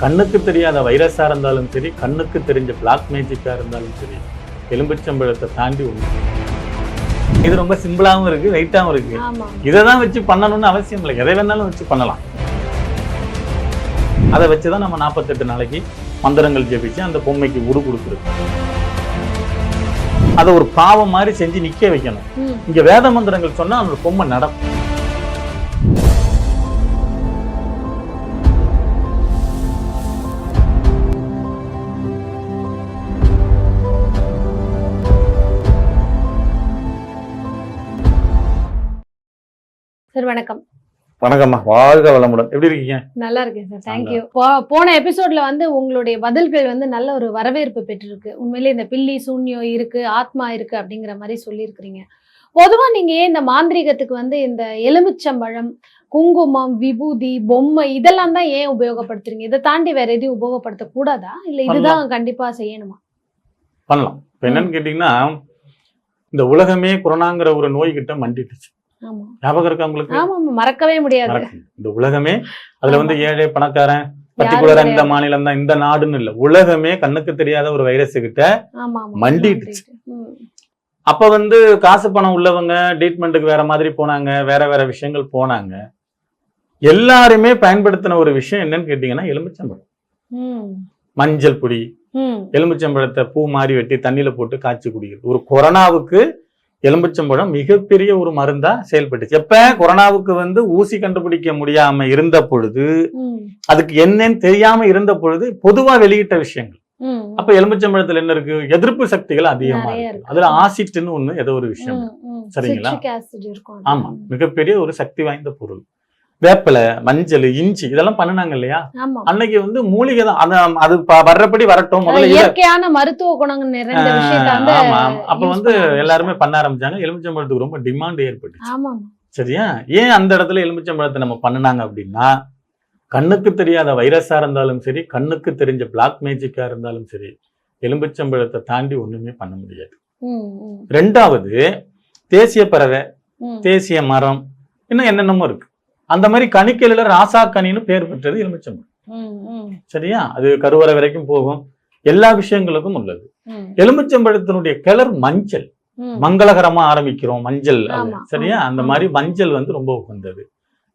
கண்ணுக்கு தெரியாத வைரஸா இருந்தாலும் சரி கண்ணுக்கு தெரிஞ்ச பிளாக் மேஜிக்கா இருந்தாலும் சரி எலும்பிச்சம்பழத்தை தாண்டி ஒண்ணு இது ரொம்ப சிம்பிளாவும் இருக்கு வெயிட்டாவும் இருக்கு. ஆமா. இதை தான் வச்சு பண்ணணும்னு அவசியம் இல்லை. எதை வேணாலும் வச்சு பண்ணலாம். அதை வச்சு தான் நம்ம நாற்பத்தெட்டு நாளைக்கு மந்திரங்கள் ஜெபிச்சு அந்த பொம்மைக்கு உரு கொடுக்குறது. அதை ஒரு பாவம் மாதிரி செஞ்சு நிக்க வைக்கணும். இங்க வேத மந்திரங்கள் சொன்னா அந்த பொம்மை நடக்கும். சார் வணக்கம். வணக்கம்மா. வாழ்க வளமுடன். எப்படி இருக்கீங்க? நல்லா இருக்கேன் சார். தேங்க்யூ போன எபிசோட்ல வந்து உங்களுடைய பதில்கள் வந்து நல்ல ஒரு வரவேற்பு பெற்றிருக்கு. உண்மையிலே இந்த பில்லி சூன்யம் இருக்கு ஆத்மா இருக்கு அப்படிங்கிற மாதிரி சொல்லியிருக்கிறீங்க. பொதுவா நீங்க ஏன் இந்த மாந்திரீகத்துக்கு வந்து இந்த எலுமிச்சம்பழம் குங்குமம் விபூதி பொம்மை இதெல்லாம் தான் ஏன் உபயோகப்படுத்துறீங்க? இதை தாண்டி வேற எதையும் உபயோகப்படுத்த கூடாதா? இல்ல இதுதான் கண்டிப்பா செய்யணுமா? பண்ணலாம். இப்ப என்னன்னு கேட்டீங்கன்னா இந்த உலகமே கொரோனாங்கிற ஒரு நோய் கிட்ட மண்டிட்டுச்சு. ஞாபகம் இருக்கா ஆமா மறக்கவே முடியாது. இந்த உலகமே அதுல வந்து. ஏழை பணக்காரன் பர்டிகுலரா இந்த. மாநிலம் தான் இந்த நாடுன்னு இல்ல உலகமே கண்ணுக்கு தெரியாத ஒரு வைரஸ் கிட்ட மண்டிடுச்சு. அப்ப வந்து காசு பணம் உள்ளவங்க ட்ரீட்மெண்ட்டுக்கு வேற மாதிரி போனாங்க வேற வேற விஷயங்கள் போனாங்க எல்லாருமே பயன்படுத்தின ஒரு விஷயம் என்னன்னு கேட்டீங்கன்னா எலுமிச்சம்பழம். மஞ்சள் பொடி. எலுமிச்சம்பழத்தை பூ மாதிரி வெட்டி தண்ணியில போட்டு காய்ச்சி குடிக்கிறது ஒரு கொரோனாவுக்கு எலுமிச்சம்பழம் மிகப்பெரிய ஒரு மருந்தா செயல்பட்டுச்சு எப்ப கொரோனாவுக்கு வந்து ஊசி கண்டுபிடிக்க முடியாம இருந்த பொழுது. அதுக்கு என்னன்னு தெரியாம இருந்த பொழுது பொதுவா வெளியிட்ட விஷயங்கள். அப்ப எலுமிச்சம்பழத்துல என்ன இருக்கு எதிர்ப்பு சக்திகள் அதிகமா இருக்கு. அதுல ஆசிட்னு ஒண்ணு ஏதோ ஒரு விஷயம். சரிங்களா? ஆமா மிகப்பெரிய ஒரு சக்தி வாய்ந்த பொருள் வேப்பிலை மஞ்சள் இஞ்சி இதெல்லாம் பண்ணுனாங்க இல்லையா? அன்னைக்கு வந்து மூலிகை தான். அது வர்றபடி வரட்டும். முதல்ல இயற்கையான மருத்துவ குணங்கள் ஆமா. அப்ப வந்து. எல்லாருமே பண்ண ஆரம்பிச்சாங்க. எலுமிச்சம்பழத்துக்கு ரொம்ப டிமாண்ட் ஏற்பட்டுச்சு. சரியா? ஏன் அந்த இடத்துல எலுமிச்சம்பழத்தை நம்ம பண்ணுனாங்க அப்படின்னா கண்ணுக்கு தெரியாத வைரஸா இருந்தாலும் சரி கண்ணுக்கு தெரிஞ்ச பிளாக் மேஜிக்கா இருந்தாலும் சரி எலும்பிச்சம்பழத்தை தாண்டி ஒண்ணுமே பண்ண முடியாது. ரெண்டாவது தேசிய பறவை. தேசிய மரம் இன்னும் என்னென்னமோ இருக்கு. அந்த மாதிரி கனிக்கையில ராசா கனின்னு பேர் பெற்றது எலுமிச்சம்பழம். சரியா? அது கருவறை வரைக்கும் போகும். எல்லா விஷயங்களுக்கும் உள்ளது. எலுமிச்சம்பழத்தினுடைய கலர் மஞ்சள். மங்களகரமா ஆரம்பிக்கிறோம் மஞ்சள் சரியா? அந்த. மாதிரி மஞ்சள் வந்து ரொம்ப உகந்தது.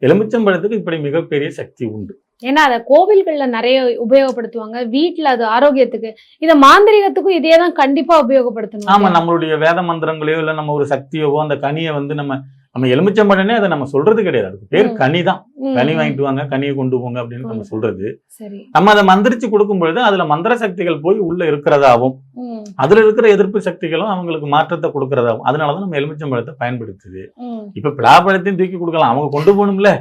எலுமிச்சம்பழத்துக்கு இப்படி மிகப்பெரிய சக்தி உண்டு. ஏன்னா அத கோவில்கள்ல நிறைய உபயோகப்படுத்துவாங்க. வீட்ல அது ஆரோக்கியத்துக்கு. இத மாந்திரிகத்துக்கும் இதே தான் கண்டிப்பா உபயோகப்படுத்தணும் ஆமா நம்மளுடைய வேத மந்திரங்களையோ இல்ல நம்ம ஒரு சக்தியவோ அந்த கனியை வந்து நம்ம நம்ம எலுமிச்சம்பழனே அதை நம்ம சொல்றது கிடையாது. அதுக்கு பேர். கனி தான் கனி. வாங்கிட்டு வாங்க கனியை கொண்டு போங்க அப்படின்னு நம்ம. சொல்றது. நம்ம அதை மந்திரிச்சு கொடுக்கும் பொழுது அதுல மந்திர சக்திகள் போய் உள்ள இருக்கிறதாவும் அதுல இருக்கிற எதிர்ப்பு சக்திகளும் அவங்களுக்கு மாற்றத்தை கொடுக்கறதாவும் அதனாலதான் நம்ம எலுமிச்சம்பழத்தை பயன்படுத்துது. இப்ப பிளாப்பழத்தையும் தூக்கி கொடுக்கலாம். அவங்க கொண்டு போகணும்ல.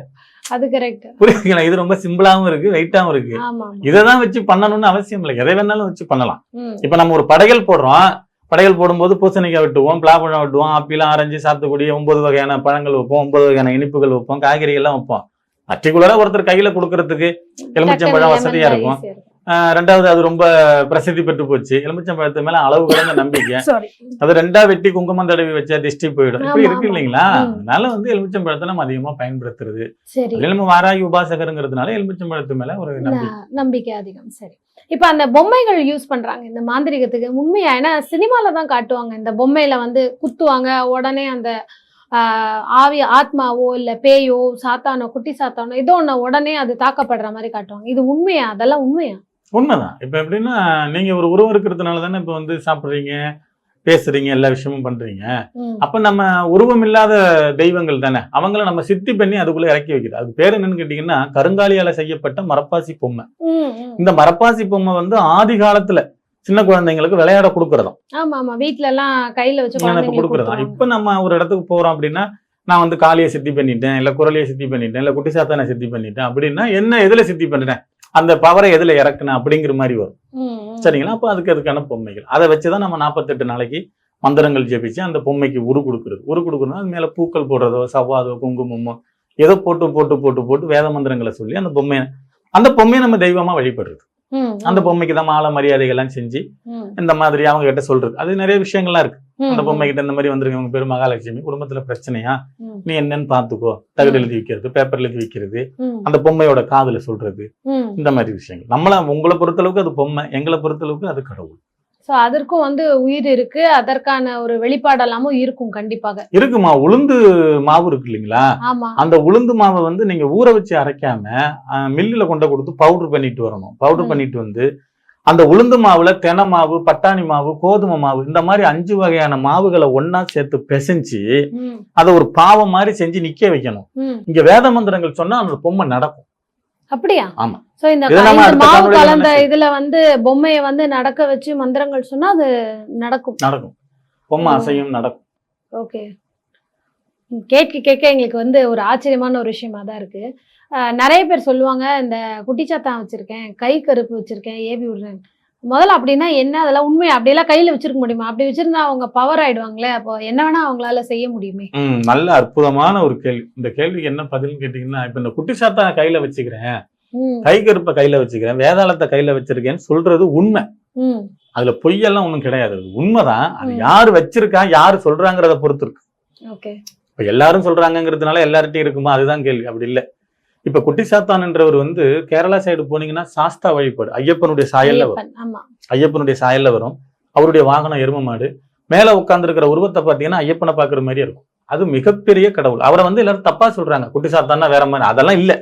அது கரெக்ட் புரியுதுங்களா? இது ரொம்ப சிம்பிளாவும் இருக்கு வெயிட்டாவும் இருக்கு. ஆமா ஆமா. இதை தான் வச்சு பண்ணணும்னு அவசியம் இல்லை. எதை வேணாலும் வச்சு பண்ணலாம். இப்ப நம்ம ஒரு படையல் போடுறோம். படையல் போடும்போது பூசணிக்காய் வெட்டுவோம் பிளாப்பழம் வெட்டுவோம் ஆப்பிள் ஆரஞ்சு சாத்துக்குடி ஒன்பது வகையான பழங்கள் வைப்போம் ஒன்பது வகையான இனிப்புகள் வைப்போம் காய்கறிகள் எல்லாம் வைப்போம் பர்டிகுலரா ஒருத்தர் கையில கொடுக்கறதுக்கு எலுமிச்சம்பழம் டக்குனு வசதியா lemon இருக்கும் ரெண்டாவது அது ரொம்ப பிரசித்தி பெற்று போச்சு. எலுமிச்சம்பழத்து மேல அளவு கடந்த நம்பிக்கை. அது ரெண்டா வெட்டி குங்குமம் தடவி வச்சா திஷ்டி போயிடும். இப்படி இருக்கு. இல்லைங்களா. அதனால வந்து எலுமிச்சம்பழத்தை நம்ம அதிகமா பயன்படுத்துறது. நம்ம வாராகி உபாசகருங்கிறதுனால எலுமிச்சம்பழத்து மேல ஒரு நம்பிக்கை. அதிகம். சரி. இப்ப அந்த பொம்மைகள் யூஸ் பண்றாங்க. இந்த மாந்திரிகத்துக்கு உண்மையா? ஏன்னா சினிமால தான் காட்டுவாங்க. இந்த பொம்மையில வந்து குத்துவாங்க. உடனே அந்த ஆவி ஆத்மாவோ இல்ல பேயோ சாத்தானோ குட்டி சாத்தானோ ஏதோ ஒண்ணு உடனே அது தாக்கப்படுற மாதிரி காட்டுவாங்க. இது உண்மையா? அதெல்லாம் உண்மையா? உண்மைதான். இப்ப எப்படின்னா நீங்க ஒரு உருவம் இருக்கிறதுனால தானே இப்ப வந்து சாப்பிடுறீங்க பேசுறீங்க எல்லா விஷயமும் பண்றீங்க. அப்ப நம்ம உருவம் இல்லாத தெய்வங்கள் தானே அவங்கள நம்ம சித்தி பண்ணி அதுக்குள்ள இறக்கி வைக்கிறது. அதுக்கு பேர் என்னன்னு கேட்டீங்கன்னா கருங்காலியால செய்யப்பட்ட மரப்பாசி பொம்மை. இந்த மரப்பாசி பொம்மை வந்து ஆதி காலத்துல சின்ன குழந்தைங்களுக்கு விளையாட கொடுக்கறதாம். ஆமா ஆமா எல்லாம் கையில வச்சு கொடுக்கறதாம். இப்ப நம்ம ஒரு இடத்துக்கு போறோம் அப்படின்னா நான் வந்து காளியை சித்தி பண்ணிட்டேன் இல்ல குரலையை சித்தி பண்ணிட்டேன் இல்ல குட்டி சாத்தானை சித்தி பண்ணிட்டேன் அப்படின்னா என்ன எதுல சித்தி பண்ணிட்டேன்? அந்த பவரை எதுல இறக்குனேன் அப்படிங்கிற மாதிரி வரும். சரிங்களா? அப்போ அதுக்கு அதுக்கான பொம்மைகள். அதை வச்சுதான் நம்ம நாற்பத்தெட்டு நாளைக்கு மந்திரங்கள் ஜெபிச்சு அந்த பொம்மைக்கு உரு கொடுக்குறது. உரு கொடுக்கணும் அது மேல பூக்கள் போடுறதோ சவ்வாதோ குங்குமமோ ஏதோ போட்டு போட்டு போட்டு போட்டு வேத மந்திரங்களை சொல்லி அந்த பொம்மையை அந்த பொம்மையை நம்ம தெய்வமா வழிபடுறது. அந்த ம், பொம்மைக்கு தான் மாலை மரியாதைகள்லாம் செஞ்சு இந்த மாதிரி அவங்க கிட்ட சொல்றது. அது நிறைய விஷயங்கள்லாம் இருக்கு. அந்த பொம்மை கிட்ட இந்த மாதிரி வந்திருக்கு. உங்க பேரு மகாலட்சுமி. குடும்பத்துல பிரச்சனையா? நீ என்னன்னு பாத்துக்கோ தகடு எழுதி வைக்கிறது பேப்பர்ல எழுதி வைக்கிறது அந்த பொம்மையோட காதுல சொல்றது. இந்த மாதிரி விஷயங்கள். நம்மள உங்களை பொறுத்தளவுக்கு அது பொம்மை. எங்களை பொறுத்தளவுக்கு அது கடவுள். சோ அதற்கும் வந்து உயிர் இருக்கு. அதற்கான ஒரு வெளிப்பாடெல்லாமும் இருக்கும் கண்டிப்பாக. இருக்குமா? உளுந்து மாவு இருக்கு இல்லைங்களா? அந்த உளுந்து மாவை வந்து நீங்க ஊற வச்சு அரைக்காம மில்லுல கொண்டு கொடுத்து பவுடர் பண்ணிட்டு வரணும். பவுடர். பண்ணிட்டு வந்து அந்த உளுந்து மாவுல தெனை மாவு பட்டாணி மாவு கோதுமை மாவு இந்த மாதிரி அஞ்சு வகையான மாவுகளை ஒண்ணா சேர்த்து பிசைஞ்சு அதை ஒரு பாவம் மாதிரி செஞ்சு நிக்க வைக்கணும். இங்க வேத மந்திரங்கள் சொன்னா அந்த பொம்மை நடக்கும். அப்படியா? ஆமா. சோ இந்த மாவு கலந்த இதுல வந்து பொம்மைய வந்து நடக்க வச்சு மந்திரங்கள் சொன்னா அது நடக்கும். நடக்கும். பொம்மை. அசையும் நடக்கும். ஓகே. கேட்க கேட்க எங்களுக்கு வந்து ஒரு ஆச்சரியமான ஒரு விஷயமா தான் இருக்கு. நிறைய பேர் சொல்லுவாங்க இந்த குட்டிச்சாத்தான் வச்சிருக்கேன் கை கருப்பு வச்சிருக்கேன் ஏபி விடுறேன். முதல்ல அப்படின்னா என்ன? அதெல்லாம் உண்மை அப்படியெல்லாம் கையில வச்சிருக்க முடியுமா? அப்படி வச்சிருந்தா அவங்க பவர் ஆயிடுவாங்களே? அப்போ என்ன வேணா அவங்களால செய்ய முடியுமே. நல்ல அற்புதமான ஒரு கேள்வி. இந்த கேள்விக்கு என்ன பதில்னு கேட்டீங்கன்னா இப்ப இந்த குட்டி சாத்தா கையில வச்சுக்கிறேன். கை கருப்பை கையில வச்சுக்கிறேன். வேதாளத்தை கையில வச்சிருக்கேன்னு சொல்றது உண்மை. அதுல பொய்யெல்லாம் ஒண்ணும் கிடையாது. உண்மைதான். அது. யாரு வச்சிருக்கா யாரு சொல்றாங்கிறத பொறுத்து இருக்கு ஓகே. இப்ப எல்லாரும் சொல்றாங்கிறதுனால எல்லார்ட்டையும் இருக்குமா? அதுதான் கேள்வி. அப்படி இல்ல. இப்ப குட்டி சாத்தான்ன்றவர் வந்து கேரளா சைடு போனீங்கன்னா சாஸ்தா வழிபாடு. ஐயப்பனுடைய சாயல்ல வரும். ஐயப்பனுடைய சாயல்ல வரும். அவருடைய வாகனம் எரும மாடு. மேல உட்கார்ந்துருக்கிற உருவத்தை பாத்தீங்கன்னா ஐயப்பனை பாக்குற மாதிரி இருக்கும். அது மிகப்பெரிய கடவுள். அவரை வந்து எல்லாரும் தப்பா சொல்றாங்க. குட்டி சாத்தான்னா வேற மாதிரி. அதெல்லாம் இல்ல.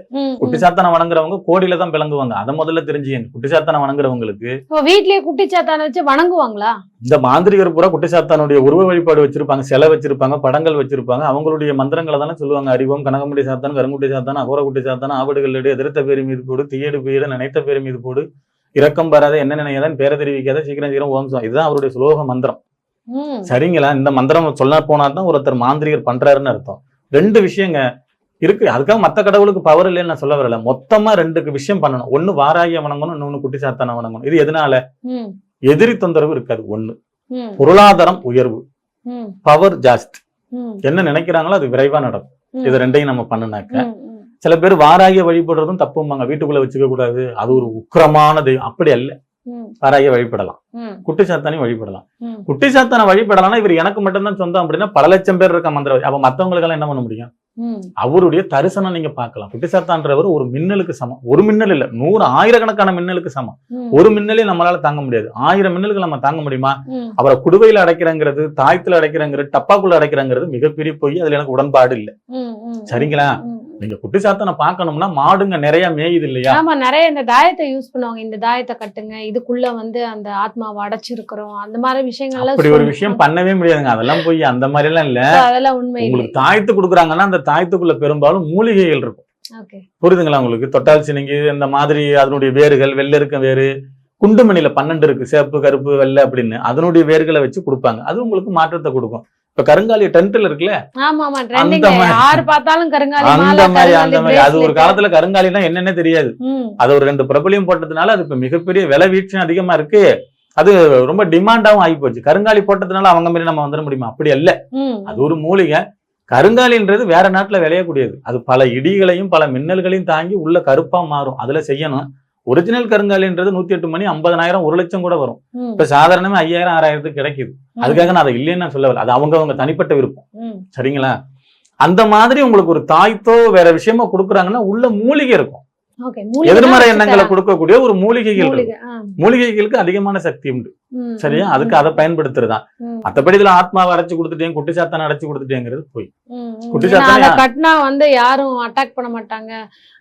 குட்டி. சாத்தானை வணங்குறவங்க கோடியில தான் பிளங்குவாங்க அதை முதல்ல தெரிஞ்சுக்கங்க குட்டி சாத்தானை வணங்குறவங்களுக்கு வீட்லயே குட்டிச்சாத்தான வச்சு வணங்குவாங்களா? இந்த மாந்திரிகர் பூரா குட்டி சாத்தானுடைய உருவ வழிபாடு வச்சிருப்பாங்க. சிலை வச்சிருப்பாங்க. படங்கள் வச்சிருப்பாங்க. அவங்களுடைய மந்திரங்களை தானே சொல்லுவாங்க. அறிவோம் கனகமுடி சாத்தான் கருங்குட்டி சாத்தான் அகோர குட்டி சாத்தான் ஆவடுகள் எதிர்த்த பேரு மீது போடு தீயடு பெய்யட நினைத்த பேரு மீது போடு இரக்கம் பெறாத என்ன நினையாதான் பேரை தெரிவிக்காத சீக்கிரம் சீக்கிரம் ஓம்சம் இதுதான் அவருடைய சுலோக மந்திரம். சரிங்களா? இந்த மந்திரம் சொல்ல போனா தான் ஒருத்தர் மாந்திரிகர் பண்றாருன்னு அர்த்தம். ரெண்டு விஷயங்க இருக்கு. அதுக்காக மத்த கடவுளுக்கு பவர் இல்லைன்னு நான் சொல்ல வரல. மொத்தமா ரெண்டுக்கு விஷயம் பண்ணணும். ஒண்ணு வாராகிய வணங்கணும் இன்னொன்னு குட்டி சாத்தான வணங்கணும். இது எதனால? எதிரி தொந்தரவு இருக்காது. ஒண்ணு. பொருளாதாரம் உயர்வு. பவர் ஜாஸ்தி ம், என்ன நினைக்கிறாங்களோ அது விரைவா நடக்கும். இது ரெண்டையும் நம்ம பண்ணுனாக்க. சில பேர் வாராகிய வழிபடுறதும் தப்பும்பாங்க. வீட்டுக்குள்ள வச்சுக்க கூடாது அது ஒரு உக்கிரமான தெய்வம். அப்படி அல்ல. வாராகிய வழிபடலாம். ம், குட்டி சாத்தானையும் வழிபடலாம். ம். குட்டி சாத்தானை வழிபடலாம்னா இவர் எனக்கு மட்டும்தான் சொந்தம் அப்படின்னா பல லட்சம் பேர் இருக்க மந்திரவாதி அப்ப மத்தவங்களுக்கெல்லாம் என்ன பண்ண முடியும்? அவருடைய தரிசனம் நீங்க பார்க்கலாம். குட்டி சாத்தான்றவர் ஒரு மின்னலுக்கு சமம். ஒரு மின்னல் இல்ல நூறு ஆயிரக்கணக்கான மின்னலுக்கு சமம். ஒரு மின்னலே நம்மளால தாங்க முடியாது. ஆயிரம் மின்னலுக்கு நம்ம தாங்க முடியுமா. அவரை குடுவையில அடைக்கிறங்கிறது தாயத்துல அடைக்கிறங்கிறது டப்பாக்குள்ள அடைக்கிறங்கிறது மிகப்பெரிய பொய். அதுல எனக்கு உடன்பாடு இல்ல. சரிங்களா. நீங்க குட்டி சாத்தனை பார்க்கணும்னா மாடுங்க நிறைய மேயுது இல்லையா? ஆமா நிறைய இந்த தாயத்தை யூஸ் பண்ணுவாங்க. இந்த தாயத்தை கட்டுங்க இதுக்குள்ள வந்து அந்த ஆத்மாவை அடைச்சிருக்கிறோம். அந்த மாதிரி விஷயங்கள்லாம் அப்படி ஒரு விஷயம் பண்ணவே முடியாதுங்க. அதெல்லாம் போய் அந்த மாதிரி எல்லாம் இல்ல அதெல்லாம் உண்மை. உங்களுக்கு தாயத்து கொடுக்குறாங்கன்னா அந்த தாயத்துக்குள்ள பெரும்பாலும் மூலிகைகள் இருக்கும். புரியுதுங்களா உங்களுக்கு? தொட்டால் சினிங்கி இந்த மாதிரி அதனுடைய வேர்கள் வெள்ளை இருக்க வேறு குண்டுமணியில பன்னெண்டு இருக்கு சேப்பு கருப்பு வெள்ளை அப்படின்னு. அதனுடைய வேர்களை வச்சு கொடுப்பாங்க. அது உங்களுக்கு மாற்றத்தை கொடுக்கும். இப்ப கருங்காலி டென்ட்ல இருக்குல்ல? அந்த மாதிரி. அந்த மாதிரி அது ஒரு. காலத்துல கருங்காலினா என்னன்னே தெரியாது. அது ஒரு ரெண்டு பிரபலியம் போட்டதுனால அது இப்ப மிகப்பெரிய விலை வீழ்ச்சி அதிகமா இருக்கு. அது ரொம்ப டிமாண்டாவும் ஆகி போச்சு கருங்காலி போட்டதுனால அவங்க மாதிரி நம்ம வந்துட முடியுமா? அப்படி அல்ல. ம், அது ஒரு மூலிகை. கருங்காலின்றது வேற நாட்டுல விளையக்கூடியது. அது பல இடிகளையும் பல மின்னல்களையும் தாங்கி உள்ள கருப்பா மாறும். அதுல செய்யணும். ஒரிஜினல் கருங்காலின்றது நூத்தி எட்டு மணி ஐம்பதனாயிரம் ஒரு லட்சம் கூட வரும். இப்ப சாதாரணமே ஐயாயிரம் ஆறாயிரத்துக்கு கிடைக்குது. அதுக்காக நான் அதை இல்லைன்னு நான் சொல்ல வரல அது அவங்க அவங்க தனிப்பட்ட விருப்பம். சரிங்களா? அந்த மாதிரி உங்களுக்கு ஒரு தாய்த்தோ வேற விஷயமா கொடுக்குறாங்கன்னா உள்ள மூலிகை இருக்கும். எதிர்மறை எண்ணங்களை. கொடுக்கக்கூடிய ஒரு மூலிகைகள் மூலிகைகளுக்கு அதிகமான சக்தி உண்டு. சரியா? அதுக்கு அதை பயன்படுத்துறதுதான் ம், மத்தபடி இதுல ஆத்மாவை அடைச்சு கொடுத்துட்டேன் குட்டி சாத்தானை அடைச்சு கொடுத்துட்டேங்கிறது போய். ம், ம். குட்டி ஏன்னா சாத்தானே- அதை கட்டினா வந்து யாரும் அட்டாக் பண்ண மாட்டாங்க.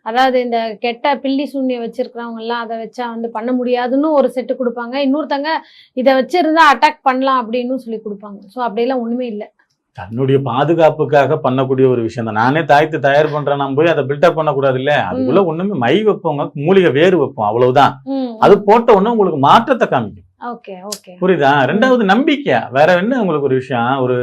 அதாவது இந்த கெட்ட பில்லி சூன்யம் வச்சிருக்கிறவங்க எல்லாம் அதை வச்சா வந்து பண்ண முடியாதுன்னு ஒரு செட்டு கொடுப்பாங்க. இன்னொருத்தங்க இதை வச்சிருந்தா அட்டாக் பண்ணலாம் அப்படின்னு சொல்லி கொடுப்பாங்க. ஸோ அப்படியெல்லாம் ஒண்ணுமே இல்லை. தன்னுடைய பாதுகாப்புக்காக பண்ணக்கூடிய ஒரு விஷயம் தான் நானே தாய்த்து தயார் பண்றேன் நான் போய் அதை பில்டப் பண்ணக்கூடாது இல்ல அதுக்குள்ள ஒண்ணுமே மை வைப்போங்க மூலிகை வேறு வைப்போம் அவ்வளவுதான். அது போட்ட உடனே உங்களுக்கு மாற்றத்தை காமிக்கும். புரியுதா? ரெண்டாவது நம்பிக்கை. வேற என்ன உங்களுக்கு ஒரு விஷயம்? ஒரு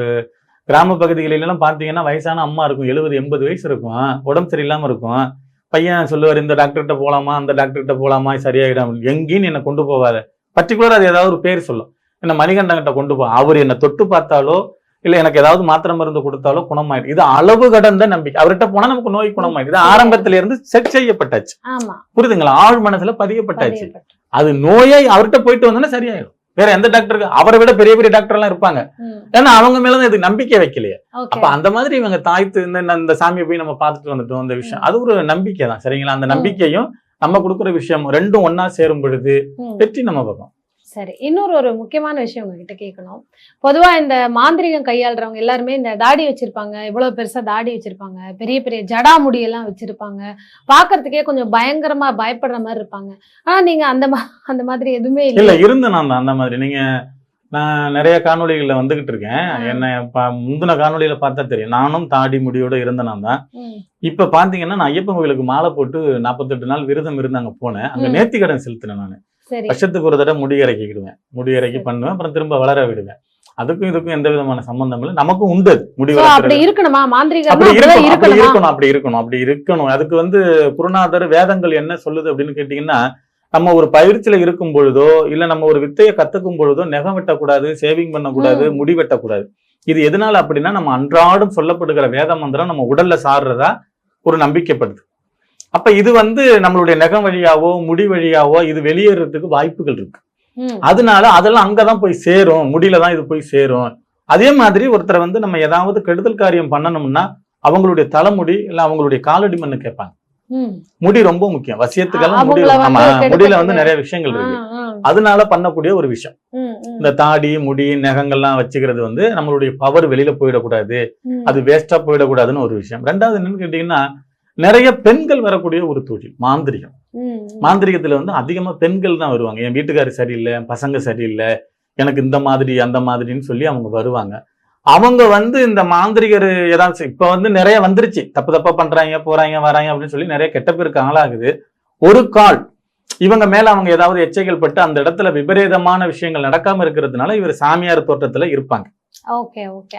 கிராம பகுதிகளில எல்லாம் பாத்தீங்கன்னா வயசான அம்மா இருக்கும் எழுபது எண்பது வயசு இருக்கும். உடம்பு சரியில்லாம இருக்கும். பையன் சொல்லுவார் இந்த டாக்டர்கிட்ட போலாமா? அந்த டாக்டர்கிட்ட போலாமா? சரியாயிடும். எங்கேயும் என்னை கொண்டு போவாத பர்டிகுலர் அது ஏதாவது ஒரு பேர் சொல்லும். என்ன மணிகண்டங்கிட்ட கொண்டு போ. அவர் என்னை தொட்டு பார்த்தாலோ இல்ல எனக்கு ஏதாவது மாத்திரை மருந்து கொடுத்தாலோ குணமாயிடும். இது அளவு கடந்த நம்பிக்கை. அவர்கிட்ட போனா நமக்கு நோய் குணமாயிடும். இது ஆரம்பத்துல இருந்து செட் செய்யப்பட்டாச்சு புரியுதுங்களா? ஆழ் மனசுல பதியப்பட்டாச்சு. பதியப்பட்டு. அது நோயை அவர்கிட்ட போயிட்டு வந்தோன்னா சரியாயிடும். வேற எந்த டாக்டருக்கு அவரை விட பெரிய பெரிய டாக்டர் எல்லாம் இருப்பாங்க. ஏன்னா அவங்க மேலதான் இதுக்கு நம்பிக்கை வைக்கலையே. அப்ப அந்த மாதிரி இவங்க தாய்த்து இந்த சாமியை போய் நம்ம பார்த்துட்டு வந்துட்டோம் இந்த விஷயம். அது ஒரு நம்பிக்கை தான் சரிங்களா? அந்த. நம்பிக்கையும் நம்ம கொடுக்குற விஷயம் ரெண்டும் ஒண்ணா சேரும் பொழுது. வெற்றி நம்ம பார்ப்போம். சரி இன்னொரு ஒரு முக்கியமான விஷயம் உங்ககிட்ட கேட்கணும். பொதுவா இந்த மாந்திரிகம் கையாளுறவங்க எல்லாருமே இந்த தாடி வச்சிருப்பாங்க இவ்வளவு பெருசா தாடி வச்சிருப்பாங்க பெரிய பெரிய ஜடா முடியெல்லாம் வச்சிருப்பாங்க பார்க்கிறதுக்கே கொஞ்சம் பயங்கரமா பயப்படுற மாதிரி இருப்பாங்க. ஆனா நீங்க அந்த மா அந்த மாதிரி எதுவுமே இல்ல. இல்ல இருந்த நான் தான் அந்த மாதிரி. நீங்க நான் நிறைய காணொளிகள்ல வந்துகிட்டு இருக்கேன். என்ன முந்தின காணொளியில பார்த்தா தெரியும். நானும் தாடி முடியோட இருந்த நான் தான். இப்ப பாத்தீங்கன்னா நான் ஐயப்பன் கோயிலுக்கு மாலை போட்டு நாற்பத்தெட்டு நாள் விரதம் இருந்து அங்க போனேன். அங்க ம். நேர்த்தி கடன் செலுத்தினேன் நான். வருஷத்துக்கு ஒரு தடவை முடி இறக்கிக்கிடுவேன் முடி இறக்கி. பண்ணுவேன் அப்புறம் திரும்ப வளர விடுவேன். அதுக்கும் இதுக்கும் எந்த விதமான சம்பந்தம் இல்லை. நமக்கும் உண்டு அது, முடி So, வளர்க்கறது. அப்படி இருக்கணுமா? மாந்திரிகம் அப்படி இருக்கணும். அப்படி இருக்கணுமா? அப்படி இருக்கணும். அதுக்கு வந்து குருநாதர் வேதங்கள் என்ன சொல்லுது அப்படின்னு கேட்டீங்கன்னா நம்ம ஒரு பயிற்சியில இருக்கும் பொழுதோ இல்ல நம்ம ஒரு வித்தையை கத்துக்கும் பொழுதோ நெகம் வெட்டக்கூடாது சேவிங் பண்ணக்கூடாது. முடி வெட்டக்கூடாது. இது எதனால அப்படின்னா நம்ம அன்றாடம் சொல்லப்படுகிற வேத மந்திரம் நம்ம உடல்ல சாடுறதா ஒரு நம்பிக்கைப்படுது. அப்ப இது வந்து நம்மளுடைய நகம் வழியாவோ முடி வழியாவோ இது வெளியேறதுக்கு வாய்ப்புகள் இருக்கு. அதனால அதெல்லாம் அங்கதான் போய் சேரும் முடியல தான் இது போய் சேரும் அதே மாதிரி ஒருத்தரை வந்து நம்ம ஏதாவது கெடுதல் காரியம் பண்ணணும்னா அவங்களுடைய தலைமுடி இல்ல அவங்களுடைய காலடி மண்ணு கேட்பாங்க. முடி ரொம்ப முக்கியம் வசியத்துக்கெல்லாம் முடி ஆமா. முடியில வந்து நிறைய விஷயங்கள் இருக்கு. அதனால பண்ணக்கூடிய ஒரு விஷயம். இந்த தாடி முடி நகங்கள்லாம் வச்சுக்கிறது வந்து நம்மளுடைய பவர் வெளியில போயிடக்கூடாது. அது வேஸ்டா போயிடக்கூடாதுன்னு ஒரு விஷயம் ரெண்டாவது என்னன்னு கேட்டீங்கன்னா நிறைய பெண்கள் வரக்கூடிய ஒரு தொழில் மாந்திரிகம். மாந்திரிகத்துல வந்து அதிகமா பெண்கள் தான் வருவாங்க. என் வீட்டுக்காரர் சரியில்லை என் பசங்க சரியில்லை எனக்கு இந்த மாதிரி அந்த மாதிரின்னு சொல்லி அவங்க வருவாங்க. அவங்க வந்து இந்த மாந்திரிகர் ஏதாச்சும் இப்ப வந்து நிறைய வந்துருச்சு. தப்பு தப்பா பண்றாங்க போறாங்க வராங்க அப்படின்னு சொல்லி நிறைய கெட்ட பேருக்கு ஆளாகுது. ஒரு கால் இவங்க மேல அவங்க ஏதாவது எச்சைகள் பட்டு அந்த இடத்துல விபரீதமான விஷயங்கள் நடக்காம இருக்கிறதுனால இவர் சாமியார் தோற்றத்துல இருப்பாங்க.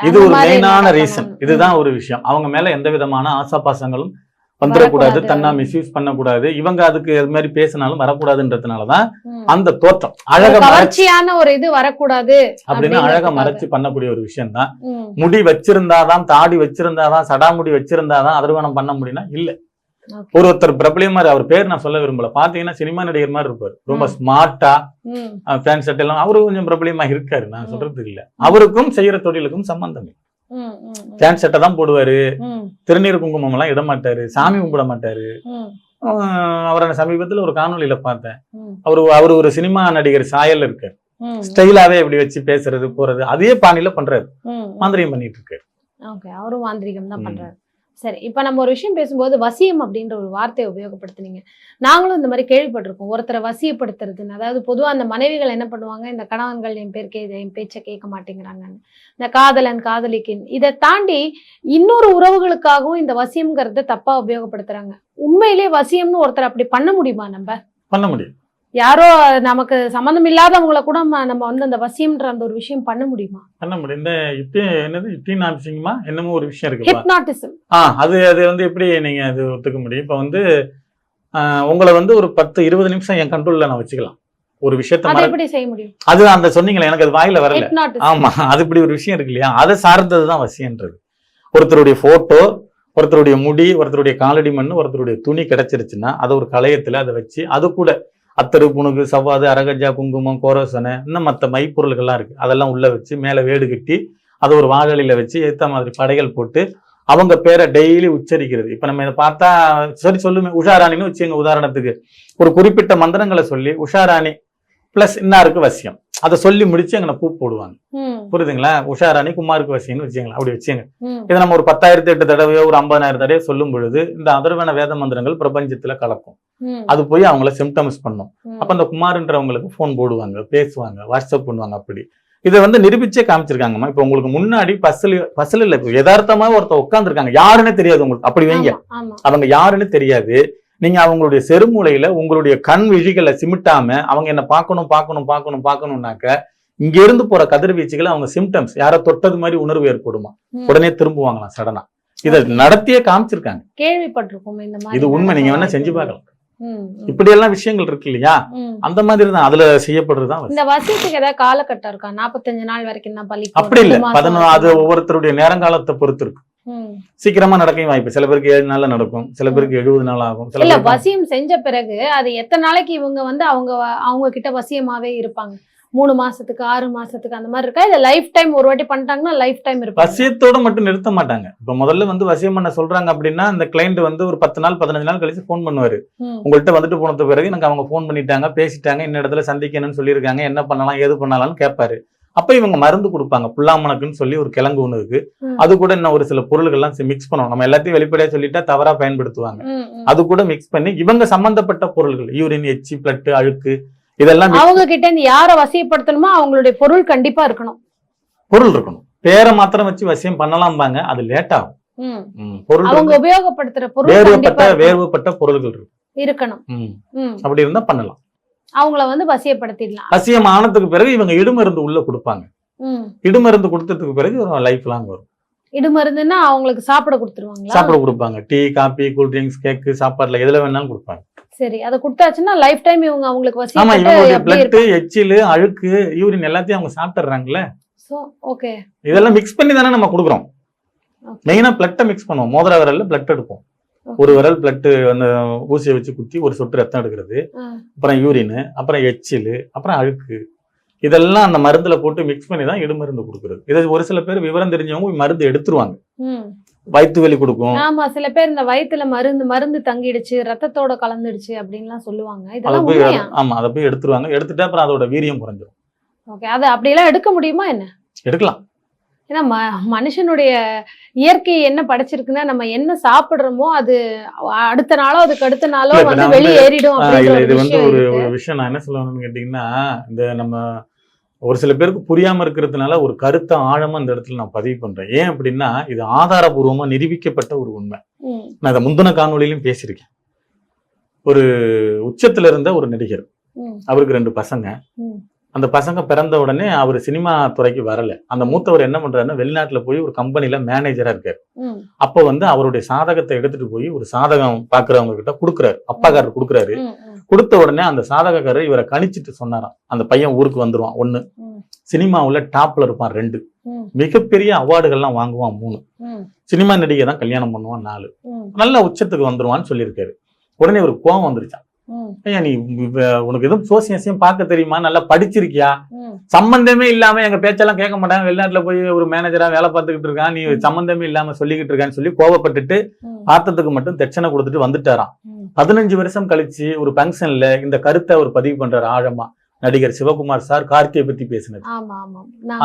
இது ஒரு மெயினான. ரீசன். இதுதான் ஒரு விஷயம். அவங்க மேல எந்த விதமான ஆசாபாசங்களும் வந்துடக்கூடாது. தன்னா மிஸ்யூஸ் பண்ணக்கூடாது இவங்க அதுக்கு இது மாதிரி பேசினாலும் வரக்கூடாதுன்றதுனாலதான். அந்த தோற்றம் அழக மறைச்சு கவர்ச்சியான ஒரு இது வரக்கூடாது அப்படின்னு அழக. மறைச்சு பண்ணக்கூடிய ஒரு விஷயம் தான். முடி வச்சிருந்தாதான் தாடி வச்சிருந்தாதான் சடாமுடி வச்சிருந்தாதான் அதர்வனம் பண்ண முடியும்னா இல்ல. ஒரு ஒருத்தர் பிரபலியமா அவர் பேர் நான் சொல்ல விரும்பல பாத்தீங்கன்னா சினிமா நடிகர் மாதிரி இருப்பாரு ரொம்ப. ஸ்மார்ட்டா. ஃபேன் செட் எல்லாம் அவரு கொஞ்சம் பிரபலியமா இருக்காரு நான். சொல்றது இல்ல அவருக்கும் செய்யற தொழிலுக்கும் சம்பந்தம் இல்லை ஃபேன் செட்டை தான் போடுவாரு. திருநீர் குங்குமம் எல்லாம் இட மாட்டாரு சாமி கும்பிட மாட்டாரு ம். ஆஹ் அவரை நான் சமீபத்துல ஒரு காணொளியில பார்த்தேன். அவரு அவர் ஒரு சினிமா நடிகர் சாயல் இருக்காரு. ஸ்டைலாவே இப்படி வச்சு பேசுறது போறது அதே பாணியில பண்றாரு. மாந்திரியம் பண்ணிட்டு இருக்காரு அவரும் மாந்திரிகம் தான். பண்றாரு சரி இப்ப நம்ம ஒரு விஷயம் பேசும்போது வசியம் அப்படின்ற ஒரு வார்த்தையை உபயோகப்படுத்துனீங்க. நாங்களும் இந்த மாதிரி கேள்விப்பட்டிருக்கோம். ஒருத்தரை வசியப்படுத்துறதுன்னு. அதாவது பொதுவா அந்த மனைவிகள் என்ன பண்ணுவாங்க? இந்த கணவன்கள் என் பேர் கே என் பேச்சை கேட்க மாட்டேங்கிறாங்கன்னு. இந்த காதலன் காதலிக்கின். இதை தாண்டி இன்னொரு உறவுகளுக்காகவும் இந்த வசியம்ங்கிறத தப்பா உபயோகப்படுத்துறாங்க. உண்மையிலே வசியம்னு ஒருத்தர் அப்படி பண்ண முடியுமா நம்ம? பண்ண முடியும். யாரோ நமக்கு சம்மந்தம் இல்லாதவங்கள கூட நம்ம வந்து அந்த வசியம்ன்ற அந்த ஒரு விஷயம் பண்ண முடியுமா? பண்ண முடியும். இந்த இப்படி என்னது? நாமிச்சிங்கம்மா என்னமோ ஒரு விஷயம் இருக்குப்பா ஹிப்னாட்டிசம் ஆ அது அது வந்து எப்படி நீங்க அது ஒத்துக்க முடியும்? இப்ப வந்து உங்களை வந்து ஒரு பத்து இருபது நிமிஷம் என் கண்ட்ரோல்ல நான் வச்சுக்கலாம். ஒரு விஷயத்த எப்படி செய்ய முடியும்? அது அந்த சொன்னீங்களே எனக்கு அது வாயில வரல. ஆமா அது இப்படி ஒரு விஷயம் இருக்கு இல்லையா? அதை சார்ந்ததுதான் வசியன்றது. ஒருத்தருடைய போட்டோ ஒருத்தருடைய முடி ஒருத்தருடைய காலடி மண் ஒருத்தருடைய துணி கிடைச்சிருச்சுன்னா அதை ஒரு களையத்துல அதை வச்சு அது கூட அத்தரு புணுகு சவ்வாது அரகஜா குங்குமம் கோரோசனை இன்னும் மற்ற மைப்பொருள்கள்லாம் இருக்குது அதெல்லாம் உள்ளே வச்சு மேலே வேடு கட்டி அதை ஒரு வாகலியில் வச்சு ஏத்த மாதிரி படைகள் போட்டு அவங்க பேரை டெய்லி உச்சரிக்கிறது. இப்போ நம்ம இதை பார்த்தா சரி சொல்லுமே. உஷாராணின்னு வச்சுங்க உதாரணத்துக்கு. ஒரு குறிப்பிட்ட மந்திரங்களை சொல்லி உஷாராணி பிளஸ் இன்னாருக்கு வசியம். அதை சொல்லி முடிச்சு அங்கே பூ போடுவாங்க. புரியுதுங்களா? உஷாராணி குமாருக்கு வசியம்னு வச்சுங்களா அப்படி வச்சுங்க இதை நம்ம ஒரு பத்தாயிரத்தி எட்டு தடவையோ ஒரு ஐம்பதாயிரம் தடவையோ சொல்லும் பொழுது இந்த அதர்வன வேத மந்திரங்கள் பிரபஞ்சத்துல கலக்கும். அது போய் அவங்கள சிம்டம்ஸ் பண்ணும். அப்ப அந்த குமார்ன்றவங்களுக்கு ஃபோன் போடுவாங்க பேசுவாங்க வாட்ஸ்அப் பண்ணுவாங்க அப்படி. இதை வந்து நிரூபிச்சே காமிச்சிருக்காங்கம்மா. இப்போ உங்களுக்கு முன்னாடி பஸ்ல பஸ்ல இல்ல. இப்போ யதார்த்தமா ஒருத்தர் உட்காந்துருக்காங்க யாருன்னே தெரியாது உங்களுக்கு. அப்படி வைங்க. அவங்க யாருன்னு தெரியாது. நீங்க அவங்களுடைய செருமூலையில உங்களுடைய கண் விழிகளை சிமிட்டாம அவங்க என்ன பார்க்கணும் பார்க்கணும் பார்க்கணும் பார்க்கணும்னாக்க இங்க இருந்து போற கதிர்வீச்சுகளை அவங்க சிம்டம்ஸ் யாரோ தொட்டது மாதிரி உணர்வு ஏற்படுமா. உடனே திரும்புவாங்களாம் சடனா இதை நடத்தியே காமிச்சிருக்காங்க. கேள்விப்பட்டிருக்கோம் இந்த மாதிரி இது உண்மை நீங்க வேணா செஞ்சு பார்க்கலாம். இப்படி எல்லாம் விஷயங்கள் இருக்கு இல்லையா. அந்த மாதிரி தான் அதுல செய்யப்படுறதுதான். இந்த வசியத்துக்கு ஏதாவது காலகட்டம் இருக்கா? நாற்பத்தஞ்சு நாள் வரைக்கும் தான் பள்ளி அப்படி இல்ல. பதினொன்று அது ஒவ்வொருத்தருடைய நேரங்காலத்தை பொறுத்து இருக்கு. சீக்கிரமா நடக்கவும் வாய்ப்பு. சில பேருக்கு ஏழு நாள்ல நடக்கும். சில பேருக்கு எழுபது நாள் ஆகும். இல்ல வசியம் செஞ்ச பிறகு அது எத்தனை நாளைக்கு இவங்க வந்து அவங்க அவங்க கிட்ட வசியமாவே இருப்பாங்க? மூணு மாசத்துக்கு ஆறு மாசத்துக்கு அந்த மாதிரி இருக்கா? இல்ல லைஃப் டைம் ஒரு வாட்டி பண்ணிட்டாங்கன்னா லைஃப் டைம் இருப்பாங்க? வசியத்தோட மட்டும் நிறுத்த மாட்டாங்க. இப்ப முதல்ல வந்து வசியம் பண்ண சொல்றாங்க அப்படின்னா அந்த கிளைண்ட் வந்து ஒரு பத்து நாள் பதினஞ்சு நாள் கழிச்சு ஃபோன் பண்ணுவாரு. உங்கள்கிட்ட வந்துட்டு போனது பிறகு எனக்கு அவங்க ஃபோன் பண்ணிட்டாங்க பேசிட்டாங்க இந்த இடத்துல சந்திக்கணும்னு சொல்லியிருக்காங்க என்ன பண்ணலாம் ஏது பண்ணலாம்னு கேட்பாரு. அப்ப இவங்க மருந்து கொடுப்பாங்க. புல்லாமணக்குன்னு சொல்லி ஒரு கிழங்கு ஒண்ணு இருக்கு. அது கூட இன்னும் ஒரு சில பொருள்கள்லாம் மிக்ஸ் பண்ணுவோம் நம்ம எல்லாத்தையும் வெளிப்படையா சொல்லிட்டா தவறா பயன்படுத்துவாங்க. அது கூட மிக்ஸ் பண்ணி இவங்க சம்பந்தப்பட்ட பொருள்கள் யூரின் எச்சி பிளட் அழுக்கு இதெல்லாம் அவங்க கிட்ட இருந்து யார வசியப்படுத்தணுமோ அவங்களுடைய பொருள் கண்டிப்பா இருக்கணும். பொருள் இருக்கணும். பேரை மாத்திரம் வச்சு வசியம் பண்ணலாம்பாங்க. அது லேட் ஆகும். பொருள் வேறுபட்ட. வேறுபட்ட பொருள்கள் இருக்கு இருக்கணும். அப்படி இருந்தா பண்ணலாம். அவங்கள வந்து வசியப்படுத்திடலாம் வசியம் ஆனதுக்கு பிறகு இவங்க இடுமருந்து உள்ள கொடுப்பாங்க. இடுமருந்து கொடுத்ததுக்கு பிறகு லைஃப் லாங் வரும். இடுமருந்துன்னா அவங்களுக்கு சாப்பிட கொடுத்துருவாங்களா? சாப்பிட கொடுப்பாங்க. Tea coffee cool drinks cake சாப்பாடுல எதுல வேணாலும் கொடுப்பாங்க. சரி அதை கொடுத்தாச்சுன்னா லைஃப் டைம் இவங்க அவங்களுக்கு ஆமா வசியப்பட்டு இவங்களுடைய பிளட் எச்சில் அழுக்கு யூரின் எல்லாத்தையும் அவங்க சாப்பிட்டுறாங்கல்ல? சோ ஓகே இதெல்லாம் மிக்ஸ் பண்ணி தானே நம்ம கொடுக்குறோம். மெயினா பிளட்டை மிக்ஸ் பண்ணுவோம். மோதிர விரல்ல பிளட் எடுப்போம். ஒரு விரல் பிளட் அந்த ஊசியை வச்சு குத்தி ஒரு சொட்டு ரத்தம் எடுக்கிறது. அப்புறம் யூரின் அப்புறம் எச்சில் அப்புறம் அழுக்கு. இதெல்லாம் அந்த மருந்துல போட்டு மிக்ஸ் பண்ணி தான் இடுமருந்து கொடுக்குறது. இதை ஒரு சில பேர் விவரம் தெரிஞ்சவங்க மருந்து எடுத்துருவாங்க. வயிற்று வலி கொடுக்கும். ஆமா சில பேர் இந்த வயித்துல மருந்து மருந்து தங்கிடுச்சு ரத்தத்தோட கலந்துடுச்சு அப்படின்லாம் சொல்லுவாங்க. இதெல்லாம் போய் ஆமா அதை போய் எடுத்துருவாங்க. எடுத்துட்டு அப்புறம் அதோட வீரியம் குறைஞ்சிரும். ஓகே அது அப்படியெல்லாம் எடுக்க முடியுமா என்ன? எடுக்கலாம். ஏன்னா ம- மனுஷனுடைய இயற்கை என்ன படைச்சிருக்குன்னா நம்ம என்ன சாப்பிடுறோமோ அது அடுத்த நாளோ அதுக்கு அடுத்த நாளோ வந்து நான் வெளியே ஏறிடும் ஆஹ் அப்படிங்கிற இல்ல ஒரு இது வந்து ஒரு. ஒரு விஷயம் நான் என்ன சொல்லணும்னு கேட்டீங்கன்னா இந்த நம்ம ஒரு சில பேருக்கு புரியாம இருக்கிறதுனால ஒரு கருத்தை ஆழமா இந்த இடத்துல நான் பதிவு பண்றேன். ஏன் அப்படின்னா இது ஆதாரபூர்வமா நிரூபிக்கப்பட்ட ஒரு உண்மை. நான் இதை முந்தின காணொளியிலும் பேசியிருக்கேன். ஒரு உச்சத்துல இருந்த ஒரு நடிகர். அவருக்கு ரெண்டு பசங்க. அந்த பசங்க பிறந்த உடனே அவர் சினிமா துறைக்கு வரல. அந்த மூத்தவர் என்ன பண்றாருன்னா வெளிநாட்டுல போய் ஒரு கம்பெனில மேனேஜரா இருக்காரு. அப்போ வந்து அவருடைய சாதகத்தை எடுத்துட்டு போய் ஒரு சாதகம் பாக்குறவங்க கிட்ட கொடுக்குறாரு. அப்பாக்காரர் கொடுக்குறாரு. கொடுத்த உடனே அந்த சாதகக்காரர் இவரை கணிச்சிட்டு சொன்னாராம். அந்த பையன் ஊருக்கு வந்துருவான். ஒண்ணு. சினிமாவுல டாப்ல இருப்பான் ரெண்டு. மிகப்பெரிய அவார்டுகள்லாம் வாங்குவான் மூணு. சினிமா நடிகை தான் கல்யாணம் பண்ணுவான் நாலு. நல்ல உச்சத்துக்கு வந்துருவான்னு சொல்லியிருக்காரு. உடனே ஒரு கோவம் வந்துருச்சான் ஐயா நீ உனக்கு எதுவும் சோசியஸையும் பார்க்க தெரியுமா? நல்லா படிச்சிருக்கியா? சம்பந்தமே இல்லாம எங்க பேச்செல்லாம் கேட்க மாட்டாங்க. வெளிநாட்டுல போய் ஒரு மேனேஜரா வேலை பார்த்துக்கிட்டு இருக்கான். நீ சம்பந்தமே இல்லாம சொல்லிக்கிட்டு இருக்கான்னு சொல்லி கோவப்பட்டுட்டு ம், பார்த்ததுக்கு மட்டும் தட்சணை கொடுத்துட்டு வந்துட்டாராம். பதினஞ்சு வருஷம் கழிச்சு ஒரு ஃபங்க்ஷன்ல இந்த கருத்தை அவர் பதிவு பண்றாரு ஆழமா. நடிகர் சிவகுமார் சார் கார்த்தியை பத்தி பேசினது.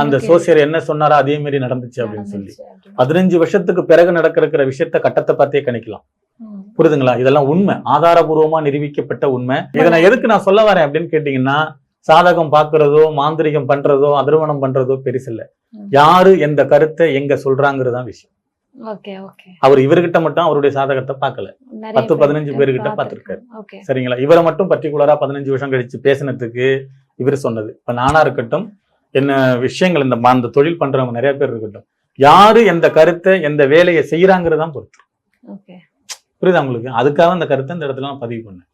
அந்த சோசியர் என்ன சொன்னாரோ அதே மாதிரி நடந்துச்சு அப்படின்னு சொல்லி. பதினஞ்சு வருஷத்துக்கு பிறகு நடக்கிற விஷயத்த கட்டத்தை பார்த்தே கணிக்கலாம். ம், புரியுதுங்களா இதெல்லாம் உண்மை. ஆதாரபூர்வமா நிரூபிக்கப்பட்ட உண்மை. இதை நான் எதுக்கு நான் சொல்ல வரேன் அப்படின்னு கேட்டீங்கன்னா சாதகம் பார்க்கறதோ மாந்திரிகம் பண்றதோ அதிர்வனம் பண்றதோ பெருசில்ல. யாரு எந்த கருத்தை எங்க சொல்றாங்கிறதுதான் விஷயம். அவர் இவர்கிட்ட மட்டும் அவருடைய சாதகத்தை பார்க்கல. பத்து, பேர் பதினஞ்சு பேர்கிட்ட பார்த்திருக்கேன். ஓகே. சரிங்களா? இவரை மட்டும் பர்டிகுலரா பதினஞ்சு வருஷம் கழிச்சு பேசினதுக்கு இவர் சொன்னது. இப்ப நானா இருக்கட்டும் என்ன விஷயங்கள் இந்த அந்த தொழில் பண்றவங்க நிறைய பேர் இருக்கட்டும் யாரு எந்த கருத்தை எந்த வேலையை செய்யறாங்கிறதான் பொறுத்து. புரியுதா உங்களுக்கு? அதுக்காக அந்த கருத்தை இந்த இடத்துல நான் பதிவு பண்ணேன்.